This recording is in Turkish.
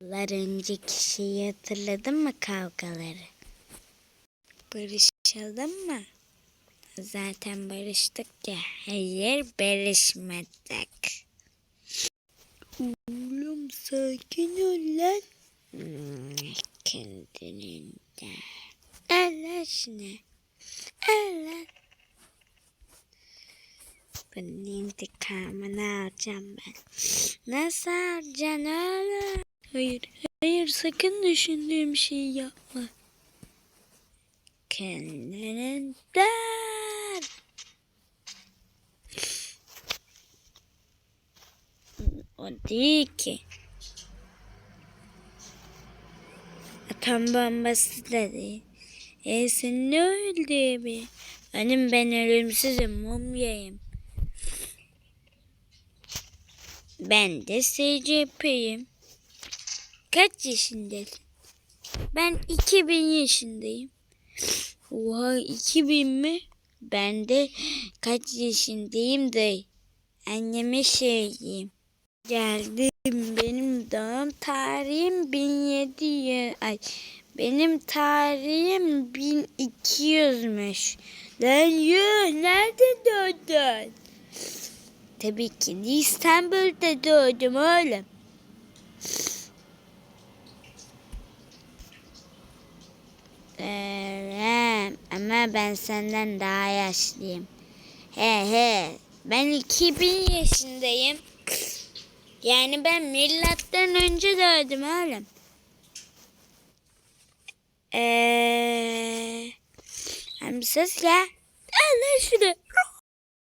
Yıllar önceki şeyi hatırladın mı kavgaları? Barışalım mı? Zaten barıştık ya. Hayır barışmadık. Oğlum sakin ol lan. Hmm, Kendininde. Allah şunu. Allah. Bunun intikamını alacağım ben. Nasıl alacaksın oğlum? Hayır, hayır sakın düşündüğüm şeyi yapma. Kendinden. O değil ki. Atom bombası da değil. E sen ne öldü be? Hanım ben ölümsüzüm, mumyayım. Ben de SCP'yim. Kaç yaşındasın? Ben 2000 yaşındayım. Oha 2000 mi? Ben de kaç yaşındayım da anneme söyleyeyim. Geldim. Benim doğum tarihim 1700. Ay benim tarihim 1200'müş. Lan yuh nerede doğdun? Tabii ki İstanbul'da doğdum oğlum. Ben senden daha yaşlıyım. He he. Ben 2000 yaşındayım. Yani ben milattan önce doğdum oğlum. Eee... Hem sus ya. Allah şunu.